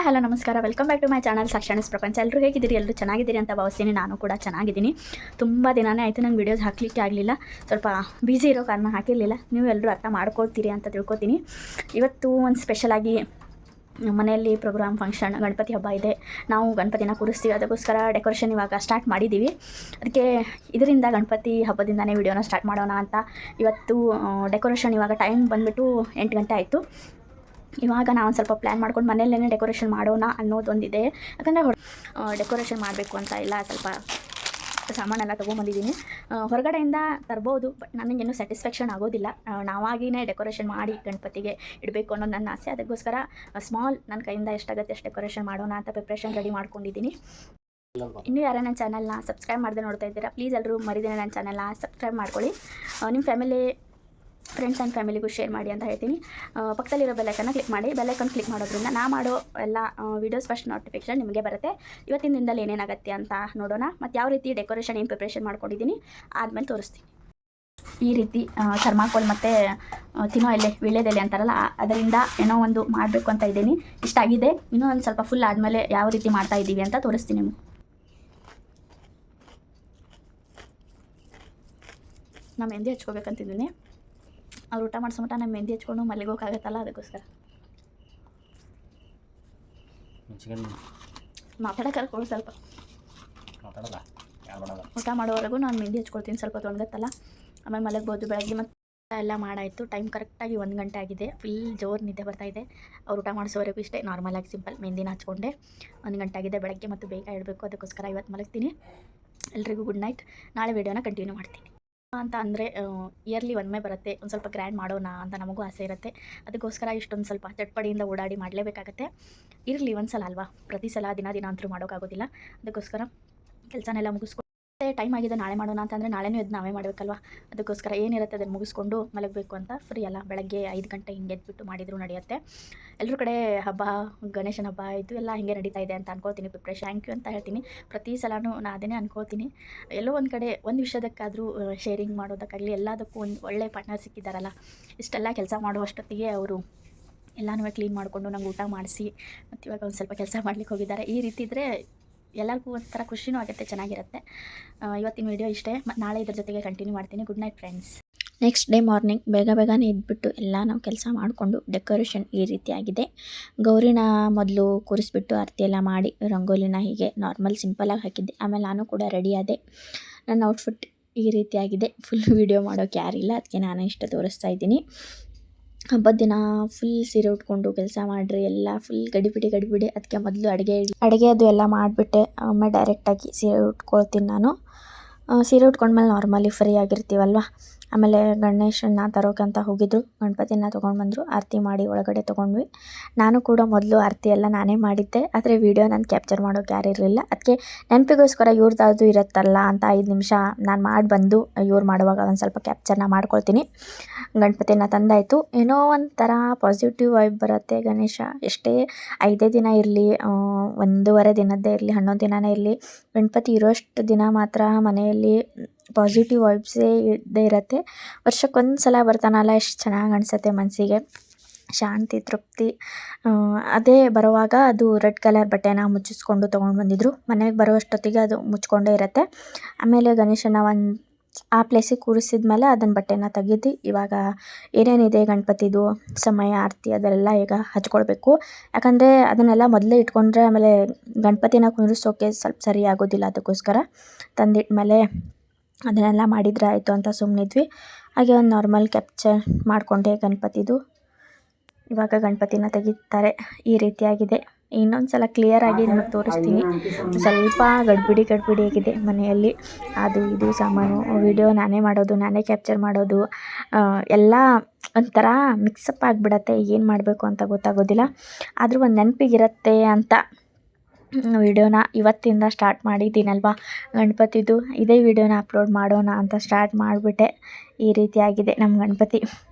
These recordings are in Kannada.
ಹಾಯ್ ಹಲೋ, ನಮಸ್ಕಾರ. Welcome back to my channel ಸಾಕ್ಷಾಣಿಸ್ ಪ್ರಪಂಚ. ಎಲ್ಲರೂ ಹೇಗಿದ್ದೀರಿ? ಎಲ್ಲರೂ ಚೆನ್ನಾಗಿದ್ದೀರಿ ಅಂತ ಭಾವಿಸ್ತೀನಿ. ನಾನು ಕೂಡ ಚೆನ್ನಾಗಿದ್ದೀನಿ. ತುಂಬ ದಿನಾನೇ ಆಯಿತು ನಂಗೆ ವೀಡಿಯೋಸ್ ಹಾಕಲಿಕ್ಕೆ ಆಗಲಿಲ್ಲ. ಸ್ವಲ್ಪ ಬ್ಯುಸಿ ಇರೋ ಕಾರಣ ಹಾಕಿರಲಿಲ್ಲ. ನೀವು ಎಲ್ಲರೂ ಅರ್ಥ ಮಾಡ್ಕೊಳ್ತೀರಿ ಅಂತ ತಿಳ್ಕೊತೀನಿ. ಇವತ್ತು ಒಂದು ಸ್ಪೆಷಲಾಗಿ ಮನೆಯಲ್ಲಿ ಪ್ರೋಗ್ರಾಮ್ ಫಂಕ್ಷನ್ ಗಣಪತಿ ಹಬ್ಬ ಇದೆ. ನಾವು ಗಣಪತಿನ ಕೂರಿಸ್ತೀವಿ. ಅದಕ್ಕೋಸ್ಕರ ಡೆಕೋರೇಷನ್ ಇವಾಗ ಸ್ಟಾರ್ಟ್ ಮಾಡಿದ್ದೀವಿ ಅದಕ್ಕೆ ಇದರಿಂದ ಗಣಪತಿ ಹಬ್ಬದಿಂದನೇ ವಿಡಿಯೋನ ಸ್ಟಾರ್ಟ್ ಮಾಡೋಣ ಅಂತ ಇವತ್ತು ಡೆಕೋರೇಷನ್ ಇವಾಗ ಟೈಮ್ ಬಂದುಬಿಟ್ಟು ಎಂಟು ಗಂಟೆ ಆಯಿತು. ಇವಾಗ ನಾವು ಸ್ವಲ್ಪ ಪ್ಲ್ಯಾನ್ ಮಾಡ್ಕೊಂಡು ಮನೆಯಲ್ಲೇ ಡೆಕೋರೇಷನ್ ಮಾಡೋಣ ಅನ್ನೋದೊಂದಿದೆ. ಯಾಕಂದರೆ ಹೊರ ಡೆಕೋರೇಷನ್ ಮಾಡಬೇಕು ಅಂತ ಎಲ್ಲ ಸ್ವಲ್ಪ ಸಾಮಾನೆಲ್ಲ ತೊಗೊಂಬಂದಿದ್ದೀನಿ. ಹೊರಗಡೆಯಿಂದ ತರ್ಬೋದು ಬಟ್ ನನಗೇನು ಸ್ಯಾಟಿಸ್ಫ್ಯಾಕ್ಷನ್ ಆಗೋದಿಲ್ಲ. ನಾವಾಗಿನೇ ಡೆಕೋರೇಷನ್ ಮಾಡಿ ಗಣಪತಿಗೆ ಇಡಬೇಕು ಅನ್ನೋದು ನನ್ನ ಆಸೆ. ಅದಕ್ಕೋಸ್ಕರ ಸ್ಮಾಲ್ ನನ್ನ ಕೈಯಿಂದ ಎಷ್ಟಾಗುತ್ತೆ ಅಷ್ಟು ಡೆಕೋರೇಷನ್ ಮಾಡೋಣ ಅಂತ ಪ್ರಿಪ್ರೇಷನ್ ರೆಡಿ ಮಾಡ್ಕೊಂಡಿದ್ದೀನಿ. ಇನ್ನೂ ಯಾರೇ ನನ್ನ ಚಾನಲ್ನ ಸಬ್ಸ್ಕ್ರೈಬ್ ಮಾಡದೆ ನೋಡ್ತಾ ಇದ್ದೀರಾ ಪ್ಲೀಸ್ ಎಲ್ಲರೂ ಮರಿದೇನೆ ನನ್ನ ಚಾನಲ್ನ ಸಬ್ಸ್ಕ್ರೈಬ್ ಮಾಡ್ಕೊಳ್ಳಿ. ನಿಮ್ಮ ಫ್ಯಾಮಿಲಿ ಫ್ರೆಂಡ್ಸ್ ಆ್ಯಂಡ್ ಫ್ಯಾಮಿಲಿಗೂ ಶೇರ್ ಮಾಡಿ ಅಂತ ಹೇಳ್ತೀನಿ. ಪಕ್ಕದಲ್ಲಿರೋ ಬೆಲ್ಲೈಕನ್ನ ಕ್ಲಿಕ್ ಮಾಡಿ. ಬೆಲ್ಲೈಕನ್ ಕ್ಲಿಕ್ ಮಾಡೋದ್ರಿಂದ ನಾ ಮಾಡೋ ಎಲ್ಲ ವೀಡಿಯೋಸ್ ಫಸ್ಟ್ ನೋಟಿಫಿಕೇಶನ್ ನಿಮಗೆ ಬರುತ್ತೆ. ಇವತ್ತಿನ ದಿನದಲ್ಲಿ ಏನೇನಾಗುತ್ತೆ ಅಂತ ನೋಡೋಣ. ಮತ್ತು ಯಾವ ರೀತಿ ಡೆಕೋರೇಷನ್ ಏನು ಪ್ರಿಪ್ರೇಷನ್ ಮಾಡ್ಕೊಂಡಿದ್ದೀನಿ ಆದಮೇಲೆ ತೋರಿಸ್ತೀನಿ. ಈ ರೀತಿ ಚರ್ಮಾಕೋಲ್ ಮತ್ತು ತಿನ್ನೋ ಎಲೆ ವೀಳ್ಯದೆಲೆ ಅಂತಾರಲ್ಲ ಅದರಿಂದ ಏನೋ ಒಂದು ಮಾಡಬೇಕು ಅಂತ ಇದ್ದೀನಿ. ಇಷ್ಟ ಆಗಿದೆ. ಇನ್ನೂ ಒಂದು ಸ್ವಲ್ಪ ಫುಲ್ ಆದಮೇಲೆ ಯಾವ ರೀತಿ ಮಾಡ್ತಾ ಇದ್ದೀವಿ ಅಂತ ತೋರಿಸ್ತೀನಿ ನಿಮಗೆ. ನಾ ಮೆಹಂದಿ ಹಚ್ಕೋಬೇಕಂತಿದ್ದೀನಿ. ಅವ್ರು ಊಟ ಮಾಡಿಸೋ ಮಟ್ಟ ನಾನು ಮೆಹಂದಿ ಹಚ್ಕೊಂಡು ಮಲ್ಲಿಗೋಕ್ಕಾಗತ್ತಲ್ಲ ಅದಕ್ಕೋಸ್ಕರ. ಮಾತಾಡೋಕೆ ಕೊಡು ಸ್ವಲ್ಪ. ಊಟ ಮಾಡೋವರೆಗೂ ನಾನು ಮೆಹಂದಿ ಹಚ್ಕೊಳ್ತೀನಿ ಸ್ವಲ್ಪ ತೊಣಗತ್ತಲ್ಲ ಆಮೇಲೆ ಮಲಗ್ಬೋದು ಬೆಳಗ್ಗೆ ಮತ್ತು ಎಲ್ಲ ಮಾಡಾಯಿತು ಟೈಮ್ ಕರೆಕ್ಟಾಗಿ ಒಂದು ಗಂಟೆ ಆಗಿದೆ. ಫುಲ್ ಜೋರು ನಿದ್ದೆ ಬರ್ತಾ ಇದೆ. ಅವ್ರು ಊಟ ಮಾಡಿಸೋವರೆಗೂ ಇಷ್ಟೇ ನಾರ್ಮಲಾಗಿ ಸಿಂಪಲ್ ಮೆಹಂದಿನ ಹಚ್ಕೊಂಡೆ. ಒಂದು ಗಂಟೆ ಆಗಿದೆ ಬೆಳಗ್ಗೆ ಮತ್ತು ಬೇಗ ಇಡಬೇಕು ಅದಕ್ಕೋಸ್ಕರ ಇವತ್ತು ಮಲಗ್ತೀನಿ. ಎಲ್ರಿಗೂ ಗುಡ್ ನೈಟ್. ನಾಳೆ ವೀಡಿಯೋನ ಕಂಟಿನ್ಯೂ ಮಾಡ್ತೀನಿ. ಅಂತ ಅಂದರೆ ಇಯರ್ಲಿ ಒಮ್ಮೆ ಬರುತ್ತೆ, ಒಂದು ಸ್ವಲ್ಪ ಗ್ರ್ಯಾಂಡ್ ಮಾಡೋಣ ಅಂತ ನಮಗೂ ಆಸೆ ಇರುತ್ತೆ. ಅದಕ್ಕೋಸ್ಕರ ಇಷ್ಟೊಂದು ಸ್ವಲ್ಪ ಚಟ್ಪಡಿಯಿಂದ ಓಡಾಡಿ ಮಾಡಲೇಬೇಕಾಗತ್ತೆ. ಇರಲಿ ಒಂದು ಸಲ ಅಲ್ವಾ? ಪ್ರತಿ ಸಲ ದಿನ ದಿನ ಅಂತೂ ಮಾಡೋಕ್ಕಾಗೋದಿಲ್ಲ ಅದಕ್ಕೋಸ್ಕರ ಕೆಲಸನೆಲ್ಲ ಮುಗಿಸ್ಕೊಂಡು ಟೈಮ್ ಆಗಿದೆ ನಾಳೆ ಮಾಡೋಣ ಅಂತಂದರೆ ನಾಳೆನೂ ಇದು ನಾವೇ ಮಾಡಬೇಕಲ್ವ? ಅದಕ್ಕೋಸ್ಕರ ಏನಿರುತ್ತೆ ಅದನ್ನು ಮುಗಿಸ್ಕೊಂಡು ಮಲಗಬೇಕು ಅಂತ ಫ್ರೀ ಅಲ್ಲ. ಬೆಳಗ್ಗೆ ಐದು ಗಂಟೆ ಹಿಂಗೆ ಎದ್ಬಿಟ್ಟು ಮಾಡಿದರೂ ನಡೆಯುತ್ತೆ. ಎಲ್ಲರ ಕಡೆ ಹಬ್ಬ, ಗಣೇಶನ ಹಬ್ಬ ಇದು ಎಲ್ಲ ಹಿಂಗೆ ನಡೀತಾ ಇದೆ ಅಂತ ಅನ್ಕೋತೀನಿ. ಪ್ರಿಪ್ರೇಷನ್ ಥ್ಯಾಂಕ್ ಯು ಅಂತ ಹೇಳ್ತೀನಿ. ಪ್ರತಿ ಸಲನೂ ನಾನು ಅದನ್ನೇ ಅನ್ಕೋತೀನಿ. ಎಲ್ಲೋ ಒಂದು ಕಡೆ ಒಂದು ವಿಷಯದಕ್ಕಾದರೂ ಶೇರಿಂಗ್ ಮಾಡೋದಕ್ಕಾಗಲಿ ಎಲ್ಲದಕ್ಕೂ ಒಂದು ಒಳ್ಳೆ ಪಾರ್ಟ್ನರ್ ಸಿಕ್ಕಿದ್ದಾರಲ್ಲ ಇಷ್ಟೆಲ್ಲ ಕೆಲಸ ಮಾಡುವಷ್ಟೊತ್ತಿಗೆ ಅವರು ಎಲ್ಲನೂ ಕ್ಲೀನ್ ಮಾಡಿಕೊಂಡು ನಂಗೆ ಊಟ ಮಾಡಿಸಿ ಮತ್ತು ಇವಾಗ ಒಂದು ಸ್ವಲ್ಪ ಕೆಲಸ ಮಾಡ್ಲಿಕ್ಕೆ ಹೋಗಿದ್ದಾರೆ. ಈ ರೀತಿ ಇದ್ದರೆ ಎಲ್ಲರಿಗೂ ಒಂಥರ ಖುಷಿನೂ ಆಗುತ್ತೆ, ಚೆನ್ನಾಗಿರುತ್ತೆ. ಇವತ್ತಿನ ವಿಡಿಯೋ ಇಷ್ಟೇ. ನಾಳೆ ಇದ್ರ ಜೊತೆಗೆ ಕಂಟಿನ್ಯೂ ಮಾಡ್ತೀನಿ. Good night friends next day morning ಬೇಗ ಬೇಗನೆ ಇದ್ಬಿಟ್ಟು ಎಲ್ಲ ನಾವು ಕೆಲಸ ಮಾಡಿಕೊಂಡು ಡೆಕೋರೇಷನ್ ಈ ರೀತಿಯಾಗಿದೆ. ಗೌರಿನ ಮೊದಲು ಕೂರಿಸ್ಬಿಟ್ಟು ಆರತಿ ಎಲ್ಲ ಮಾಡಿ, ರಂಗೋಲಿನ ಹೀಗೆ ನಾರ್ಮಲ್ ಸಿಂಪಲಾಗಿ ಹಾಕಿದ್ದೆ. ಆಮೇಲೆ ನಾನು ಕೂಡ ರೆಡಿ ಆದೆ. ನನ್ನ ಔಟ್ಫಿಟ್ ಈ ರೀತಿಯಾಗಿದೆ. ಫುಲ್ ವೀಡಿಯೋ ಮಾಡೋಕ್ಕೆ ಯಾರಿಲ್ಲ. ಅದಕ್ಕೆ ನಾನು ಇಷ್ಟ ತೋರಿಸ್ತಾ ಇದ್ದೀನಿ. ಹಬ್ಬದ ದಿನ ಫುಲ್ ಸೀರೆ ಉಟ್ಕೊಂಡು ಕೆಲಸ ಮಾಡಿರಿ, ಎಲ್ಲ ಫುಲ್ ಗಡಿಬಿಡಿ ಗಡಿಬಿಡಿ. ಅದಕ್ಕೆ ಮೊದಲು ಅಡುಗೆ ಅಡುಗೆ ಅದು ಎಲ್ಲ ಮಾಡಿಬಿಟ್ಟೆ. ಆಮೇಲೆ ಡೈರೆಕ್ಟಾಗಿ ಸೀರೆ ಉಟ್ಕೊಳ್ತೀನಿ ನಾನು. ಸೀರೆ ಉಟ್ಕೊಂಡ್ಮೇಲೆ ನಾರ್ಮಲಿ ಫ್ರೀ ಆಗಿರ್ತೀವಲ್ವ? ಆಮೇಲೆ ಗಣೇಶನ್ನ ತರೋಕೆ ಹೋಗಿದ್ರು. ಗಣಪತಿನ ತೊಗೊಂಡು ಬಂದರು. ಆರತಿ ಮಾಡಿ ಒಳಗಡೆ ತೊಗೊಂಡ್ವಿ. ನಾನು ಕೂಡ ಮೊದಲು ಆರತಿ ಎಲ್ಲ ನಾನೇ ಮಾಡಿದ್ದೆ. ಆದರೆ ವೀಡಿಯೋ ನಾನು ಕ್ಯಾಪ್ಚರ್ ಮಾಡೋಕೆ ಯಾರು ಇರಲಿಲ್ಲ. ಅದಕ್ಕೆ ನೆನಪಿಗೋಸ್ಕರ ಇವ್ರದ್ದು ಇರುತ್ತಲ್ಲ ಅಂತ ಐದು ನಿಮಿಷ ನಾನು ಮಾಡಿ ಬಂದು ಇವ್ರು ಮಾಡುವಾಗ ಒಂದು ಸ್ವಲ್ಪ ಕ್ಯಾಪ್ಚರ್ನ ಮಾಡ್ಕೊಳ್ತೀನಿ. ಗಣಪತಿನ ತಂದಾಯಿತು. ಏನೋ ಒಂಥರ ಪಾಸಿಟಿವ್ ವೈಬ್ ಬರುತ್ತೆ ಗಣೇಶ. ಎಷ್ಟೇ ಐದೇ ದಿನ ಇರಲಿ ಒಂದೂವರೆ ದಿನದ್ದೇ ಇರಲಿ, ಹನ್ನೊಂದು ದಿನನೇ ಇರಲಿ, ಗಣಪತಿ ಇರೋಷ್ಟು ದಿನ ಮಾತ್ರ ಮನೆಯಲ್ಲಿ ಪಾಸಿಟಿವ್ ವೈಬ್ಸೇ ಇದ್ದೇ ಇರುತ್ತೆ. ವರ್ಷಕ್ಕೊಂದು ಸಲ ಬರ್ತಾನಲ್ಲ ಎಷ್ಟು ಚೆನ್ನಾಗಿ ಅನಿಸುತ್ತೆ ಮನಸ್ಸಿಗೆ ಶಾಂತಿ, ತೃಪ್ತಿ ಅದೇ ಬರುವಾಗ ಅದು ರೆಡ್ ಕಲರ್ ಬಟ್ಟೆನ ಮುಚ್ಚಿಸ್ಕೊಂಡು ತೊಗೊಂಡು ಬಂದಿದ್ರು. ಮನೆಗೆ ಬರುವಷ್ಟೊತ್ತಿಗೆ ಅದು ಮುಚ್ಕೊಂಡೇ ಇರುತ್ತೆ. ಆಮೇಲೆ ಗಣೇಶನ ಒಂದು, ಆ ಪ್ಲೇಸಿಗೆ ಕೂರಿಸಿದ ಮೇಲೆ ಅದನ್ನ ಬಟ್ಟೆನ ತೆಗೆದು ಇವಾಗ ಏನೇನಿದೆ ಗಣಪತಿದು, ಸಮಯ, ಆರತಿ ಅದೆಲ್ಲ ಈಗ ಹಚ್ಕೊಳ್ಬೇಕು. ಯಾಕಂದರೆ ಅದನ್ನೆಲ್ಲ ಮೊದಲೇ ಇಟ್ಕೊಂಡ್ರೆ ಆಮೇಲೆ ಗಣಪತಿನ ಕುಂದ್ರಿಸೋಕೆ ಸ್ವಲ್ಪ ಸರಿ ಆಗೋದಿಲ್ಲ ಅದಕ್ಕೋಸ್ಕರ. ತಂದಿಟ್ಮೇಲೆ ಅದನ್ನೆಲ್ಲ ಮಾಡಿದರೆ ಆಯಿತು ಅಂತ ಸುಮ್ಮನಿದ್ವಿ ಹಾಗೆ ಒಂದು ನಾರ್ಮಲ್ ಕ್ಯಾಪ್ಚರ್ ಮಾಡಿಕೊಂಡೆ ಗಣಪತಿದು. ಇವಾಗ ಗಣಪತಿನ ತೆಗಿತಾರೆ. ಈ ರೀತಿಯಾಗಿದೆ. ಇನ್ನೊಂದು ಸಲ ಕ್ಲಿಯರಾಗಿ ನಿಮಗೆ ತೋರಿಸ್ತೀನಿ. ಸ್ವಲ್ಪ ಗಡ್ಬಿಡಿ ಗಡ್ಬಿಡಿ ಆಗಿದೆ ಮನೆಯಲ್ಲಿ. ಅದು ಇದು ಸಾಮಾನು ವಿಡಿಯೋ ನಾನೇ ಮಾಡೋದು, ನಾನೇ ಕ್ಯಾಪ್ಚರ್ ಮಾಡೋದು ಎಲ್ಲ ಒಂಥರ ಮಿಕ್ಸಪ್ ಆಗಿಬಿಡತ್ತೆ. ಏನು ಮಾಡಬೇಕು ಅಂತ ಗೊತ್ತಾಗೋದಿಲ್ಲ. ಆದರೂ ಒಂದು ನೆನಪಿಗಿರತ್ತೆ ಅಂತ ವಿಡಿಯೋನ ಇವತ್ತಿಂದ ಸ್ಟಾರ್ಟ್ ಮಾಡಿದ್ದೀನಲ್ವ? ಗಣಪತಿದು ಇದೇ ವಿಡಿಯೋನ ಅಪ್ಲೋಡ್ ಮಾಡೋಣ ಅಂತ ಸ್ಟಾರ್ಟ್ ಮಾಡಿಬಿಟ್ಟೆ. ಈ ರೀತಿಯಾಗಿದೆ ನಮ್ಮ ಗಣಪತಿ.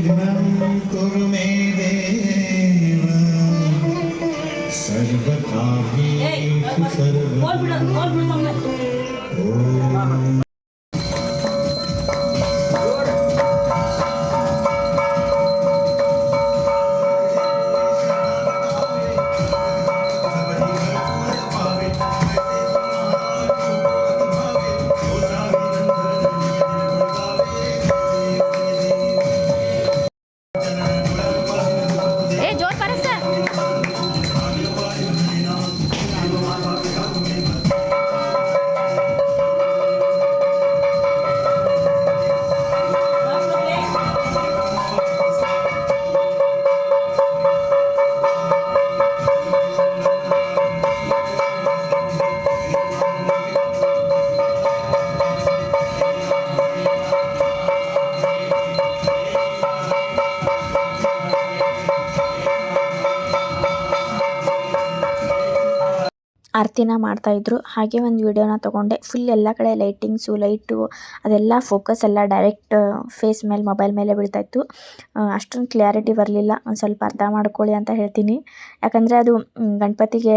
शीघ्रं कुरु मे देव सर्वथा सर्व ಆರತಿನ ಮಾಡ್ತಾಯಿದ್ರು ಹಾಗೆ ಒಂದು ವಿಡಿಯೋನ ತಗೊಂಡೆ. ಫುಲ್ ಎಲ್ಲ ಕಡೆ ಲೈಟಿಂಗ್ಸು ಲೈಟು ಅದೆಲ್ಲ ಫೋಕಸ್ ಎಲ್ಲ ಡೈರೆಕ್ಟ್ ಫೇಸ್ ಮೇಲೆ ಮೊಬೈಲ್ ಮೇಲೆ ಬೀಳ್ತಾಯಿತ್ತು ಅಷ್ಟೊಂದು ಕ್ಲಾರಿಟಿ ಬರಲಿಲ್ಲ. ಒಂದು ಸ್ವಲ್ಪ ಅರ್ಥ ಮಾಡ್ಕೊಳ್ಳಿ ಅಂತ ಹೇಳ್ತೀನಿ. ಯಾಕಂದರೆ ಅದು ಗಣಪತಿಗೆ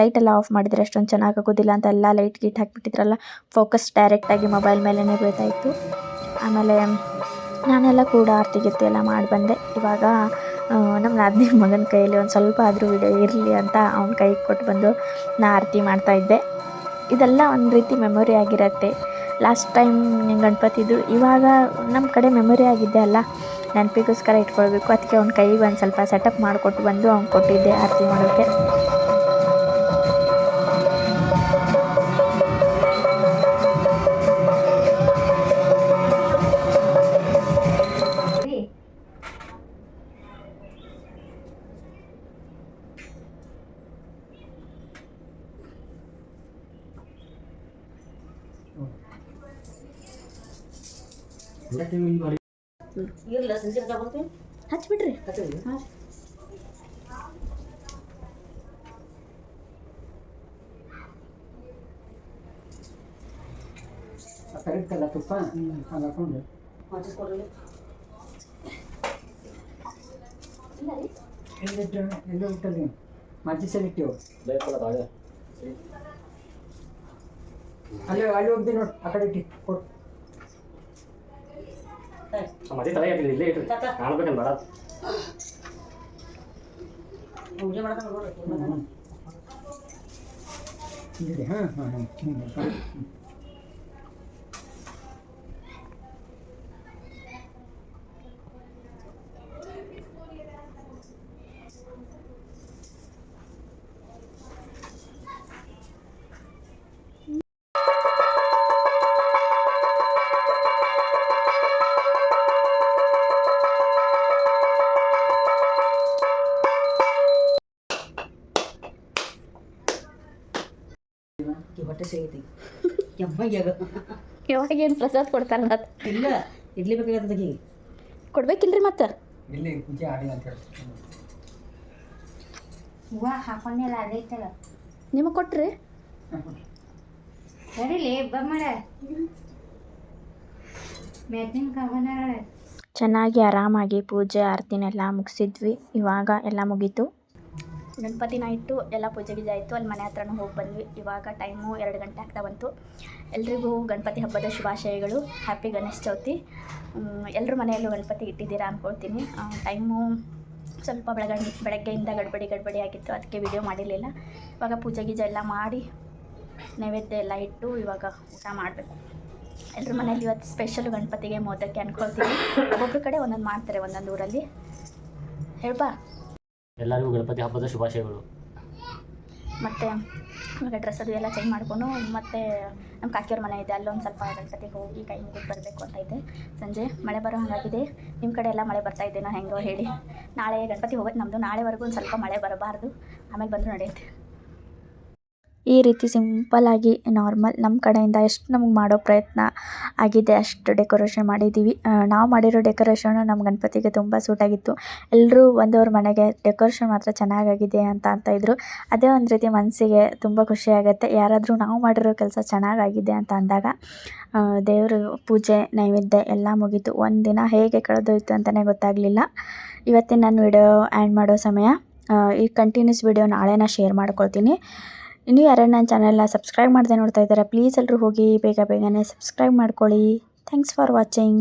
ಲೈಟೆಲ್ಲ ಆಫ್ ಮಾಡಿದರೆ ಅಷ್ಟೊಂದು ಚೆನ್ನಾಗಿ ಆಗೋದಿಲ್ಲ ಅಂತ ಎಲ್ಲ ಲೈಟ್ ಗೀಟ್ ಹಾಕಿಬಿಟ್ಟಿದ್ರಲ್ಲ ಫೋಕಸ್ ಡೈರೆಕ್ಟಾಗಿ ಮೊಬೈಲ್ ಮೇಲೇ ಬೀಳ್ತಾಯಿತ್ತು ಆಮೇಲೆ, ನಾನೆಲ್ಲ ಕೂಡ ಆರತಿ ಗಿರ್ತಿ ಎಲ್ಲ ಮಾಡಿ ಬಂದೆ ಇವಾಗ ನಮ್ಮ ನಾದಿನಿ ಮಗನ ಕೈಯಲ್ಲಿ ಒಂದು ಸ್ವಲ್ಪ ಆದರೂ ವಿಡಿಯೋ ಇರಲಿ ಅಂತ ಅವನ ಕೈಗೆ ಕೊಟ್ಟು ಬಂದು ನಾ ಆರತಿ ಮಾಡ್ತಾಯಿದ್ದೆ ಇದೆಲ್ಲ ಒಂದು ರೀತಿ ಮೆಮೊರಿ ಆಗಿರತ್ತೆ. ಲಾಸ್ಟ್ ಟೈಮ್ ಗಣಪತಿದು, ಇವಾಗ ನಮ್ಮ ಕಡೆ ಮೆಮೊರಿ ಆಗಿದ್ದೆ ಅಲ್ಲ? ನೆನಪಿಗೋಸ್ಕರ ಇಟ್ಕೊಳ್ಬೇಕು. ಅದಕ್ಕೆ ಅವ್ನ ಕೈಗೆ ಒಂದು ಸ್ವಲ್ಪ ಸೆಟಪ್ ಮಾಡಿಕೊಟ್ಟು ಬಂದು ಅವ್ನು ಕೊಟ್ಟಿದ್ದೆ ಆರತಿ ಮಾಡೋಕ್ಕೆ ಇರ್ಲ ಸಂಜೆ ತಗೊಳ್ತೀನಿ ಹಚ್ಬಿಡ್ರಿ ಹಚ್ಚಿರಿ ಹಾಂ ಕರೆಕ್ಟಲ್ಲ ತುಪ್ಪ ಹಂಗೆ ಹಾಕೊಂಡು ಹಚ್ಚಿಸ್ಕೊಡ್ರಿ ಎಲ್ಲಿಟ್ಟು ಎಲ್ಲಿ ಇಟ್ಟಲ್ಲಿ ಮಜ್ಜಿ ಸಲ ಇಟ್ಟಿವು ಬೇಕಲ್ಲ ತಾಳೆ ಅಲ್ಲಿ ಅಲ್ಲಿ ಹೋಗ್ತೀನಿ ನೋಡಿ ಆ ಕಡೆ ಇಟ್ಟು ಕೊಟ್ಟು ಮದಿ ತಲೆ ಹಾಕಿದ್ರಿ ಇಲ್ಲೇ ಇಟ್ರಿ ತಾತ. ಕಾಣ್ಬೇಕನ್ ಬೇಡ ಪೂಜೆ ಮಾಡ್ಕೊಂಡು ನೋಡ್ರಿ ಇಲ್ಲಿ ಹಾಂ ಹಾಂ ಹಾಂ ಹೊಟ್ಟೆ ಸಿಗೈತಿ ಕೆಂಪಗ್ಯಾಗ ಯಾವಾಗ ಏನು ಪ್ರಸಾದ ಕೊಡ್ತಾರಲ್ಲ ಅದು ಇಲ್ಲ ಇಡ್ಲಿ ಬೇಕಾಗತ್ತದ ಆಕಿಗೆ ಕೊಡ್ಬೇಕಿಲ್ರಿ ಮತ್ತೆ? ಇಲ್ಲಿ ಪೂಜೆ ಆಡಿ ಅಂತ ಹೇಳಿ. ಹೂವ ಹಾಕೊಂಡೆಲ್ಲ ಅದೈತಲ್ಲ ನಿಮಗೆ ಕೊಟ್ರಿ? ಸರಿಲಿ ಬಮ್ಮಳ ಮೆತ್ತಿನ ಬಂದಾಳ ಚೆನ್ನಾಗಿ ಆರಾಮಾಗಿ ಪೂಜೆ ಆರತಿನೆಲ್ಲ ಮುಗಿಸಿದ್ವಿ. ಇವಾಗ ಎಲ್ಲ ಮುಗೀತು. ಗಣಪತಿನ ಇಟ್ಟು ಎಲ್ಲ ಪೂಜೆ ಗೀಜೆ ಆಯಿತು. ಅಲ್ಲಿ ಮನೆ ಹತ್ರನೂ ಹೋಗಿ ಬಂದ್ವಿ. ಇವಾಗ ಟೈಮು ಎರಡು ಗಂಟೆ ಆಗ್ತಾ ಬಂತು. ಎಲ್ರಿಗೂ ಗಣಪತಿ ಹಬ್ಬದ ಶುಭಾಶಯಗಳು. ಹ್ಯಾಪಿ ಗಣೇಶ ಚೌತಿ. ಎಲ್ಲರೂ ಮನೆಯಲ್ಲೂ ಗಣಪತಿ ಇಟ್ಟಿದ್ದೀರಾ ಅಂದ್ಕೊಳ್ತೀನಿ ಟೈಮು ಸ್ವಲ್ಪ ಬೆಳಗ್ಗೆ ಬೆಳಗ್ಗೆಯಿಂದ ಗಡ್ಬಡಿ ಗಡ್ಬಡಿ ಆಗಿತ್ತು. ಅದಕ್ಕೆ ವಿಡಿಯೋ ಮಾಡಿರಲಿಲ್ಲ. ಇವಾಗ ಪೂಜೆ ಗೀಜೆ ಎಲ್ಲ ಮಾಡಿ ನೈವೇದ್ಯ ಎಲ್ಲ ಇಟ್ಟು ಇವಾಗ ಊಟ ಮಾಡಬೇಕು. ಎಲ್ಲರ ಮನೇಲಿ ಇವತ್ತು ಸ್ಪೆಷಲ್ ಗಣಪತಿಗೆ ಮೋದಕ್ಕೆ ಅನ್ಕೊಳ್ತೀವಿ ಒಬ್ಬೊಬ್ಬರ ಕಡೆ ಒಂದೊಂದು ಮಾಡ್ತಾರೆ ಒಂದೊಂದು ಊರಲ್ಲಿ. ಹೇಳ್ಬಾ. ಎಲ್ಲರಿಗೂ ಗಣಪತಿ ಹಬ್ಬದ ಶುಭಾಶಯಗಳು. ಮತ್ತು ಇವಾಗ ಡ್ರೆಸ್ ಅದು ಎಲ್ಲ ಚೇಂಜ್ ಮಾಡ್ಕೊಂಡು ಮತ್ತೆ ನಮ್ಮ ಕಾಕಿಯವ್ರ ಮನೆ ಇದೆ, ಅಲ್ಲೊಂದು ಸ್ವಲ್ಪ ಗಣಪತಿಗೆ ಹೋಗಿ ಕೈ ಮುಗಿದು ಬರಬೇಕು ಅಂತ ಇದೆ. ಸಂಜೆ ಮಳೆ ಬರೋ ಹಾಗಾಗಿದೆ. ನಿಮ್ಮ ಕಡೆ ಎಲ್ಲ ಮಳೆ ಬರ್ತಾ ಇದೆಯಾ ಹೆಂಗೋ ಹೇಳಿ. ನಾಳೆ ಗಣಪತಿ ಹೋಗೋದು ನಮ್ಮದು ನಾಳೆವರೆಗೂ ಒಂದು ಸ್ವಲ್ಪ ಮಳೆ ಬರಬಾರ್ದು. ಆಮೇಲೆ ಬಂದು ನಡೆಯುತ್ತೆ. ಈ ರೀತಿ ಸಿಂಪಲ್ಲಾಗಿ ನಾರ್ಮಲ್ ನಮ್ಮ ಕಡೆಯಿಂದ ಎಷ್ಟು ನಮ್ಗೆ ಮಾಡೋ ಪ್ರಯತ್ನ ಆಗಿದೆ ಅಷ್ಟು ಡೆಕೋರೇಷನ್ ಮಾಡಿದ್ದೀವಿ. ನಾವು ಮಾಡಿರೋ ಡೆಕೋರೇಷನು ನಮ್ಮ ಗಣಪತಿಗೆ ತುಂಬ ಸೂಟ್ ಆಗಿತ್ತು. ಎಲ್ಲರೂ ಬಂದವ್ರ ಮನೆಗೆ ಡೆಕೋರೇಷನ್ ಮಾತ್ರ ಚೆನ್ನಾಗಾಗಿದೆ ಅಂತ ಅಂತ ಇದ್ದರು ಅದೇ ಒಂದು ರೀತಿ ಮನಸ್ಸಿಗೆ ತುಂಬ ಖುಷಿಯಾಗುತ್ತೆ ಯಾರಾದರೂ ನಾವು ಮಾಡಿರೋ ಕೆಲಸ ಚೆನ್ನಾಗಾಗಿದೆ ಅಂತ ಅಂದಾಗ ದೇವರು ಪೂಜೆ, ನೈವೇದ್ಯ ಎಲ್ಲ ಮುಗೀತು. ಒಂದು ದಿನ ಹೇಗೆ ಕಳೆದೋಯ್ತು ಅಂತಲೇ ಗೊತ್ತಾಗಲಿಲ್ಲ. ಇವತ್ತಿನ ನಾನು ವಿಡಿಯೋ ಆ್ಯಂಡ್ ಮಾಡೋ ಸಮಯ ಈ ಕಂಟಿನ್ಯೂಸ್ ವಿಡಿಯೋ ನಾಳೆ ಶೇರ್ ಮಾಡ್ಕೊಳ್ತೀನಿ. ಇನ್ನೂ ಯಾರ್ಯಾರು ನನ್ನ ಚಾನಲ್ನ ಸಬ್ಸ್ಕ್ರೈಬ್ ಮಾಡದೆ ನೋಡ್ತಾ ಇದ್ದಾರೆ ಪ್ಲೀಸ್ ಎಲ್ಲರೂ ಹೋಗಿ ಬೇಗ ಬೇಗನೆ ಸಬ್ಸ್ಕ್ರೈಬ್ ಮಾಡ್ಕೊಳ್ಳಿ. Thanks for watching